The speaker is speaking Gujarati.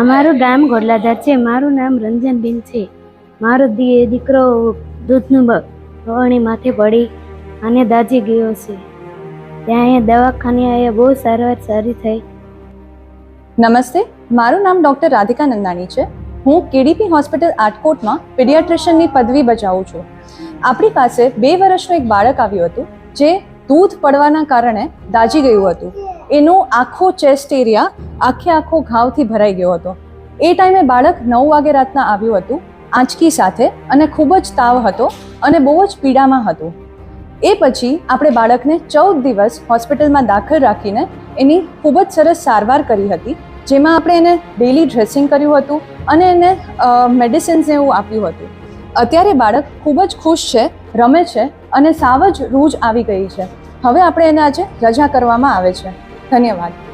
અમારું ગામ ગોડલાધાર છે. મારું નામ રંજનબેન છે. મારો દીકરો દૂધનું બવાણી માથે પડી અને દાજી ગયો છે. ત્યાં અહીંયા દવાખાને અહીંયા બહુ સારવાર સારી થઈ. નમસ્તે. મારું નામ ડૉક્ટર રાધિકા નંદાણી છે. હું કેડીપી હોસ્પિટલ આટકોટમાં પીડિયાટ્રિશિયનની પદવી બજાવું છું. આપણી પાસે બે વર્ષનું એક બાળક આવ્યું હતું, જે દૂધ પડવાના કારણે દાજી ગયું હતું. એનો આખો ચેસ્ટ એરિયા આખે આખો ઘાવથી ભરાઈ ગયો હતો. એ ટાઈમે બાળક નવ વાગે રાતના આવ્યું હતું, આંચકી સાથે અને ખૂબ જ તાવ હતો અને બહુ જ પીડામાં હતું. એ પછી આપણે બાળકને ચૌદ દિવસ હોસ્પિટલમાં દાખલ રાખીને એની ખૂબ જ સરસ સારવાર કરી હતી, જેમાં આપણે એને ડેલી ડ્રેસિંગ કર્યું હતું અને એને મેડિસિન્સ એવું આપ્યું હતું. અત્યારે બાળક ખૂબ જ ખુશ છે, રમે છે અને સાવ જ રૂજ આવી ગઈ છે. હવે આપણે એને આજે રજા કરવામાં આવે છે. ધન્યવાદ.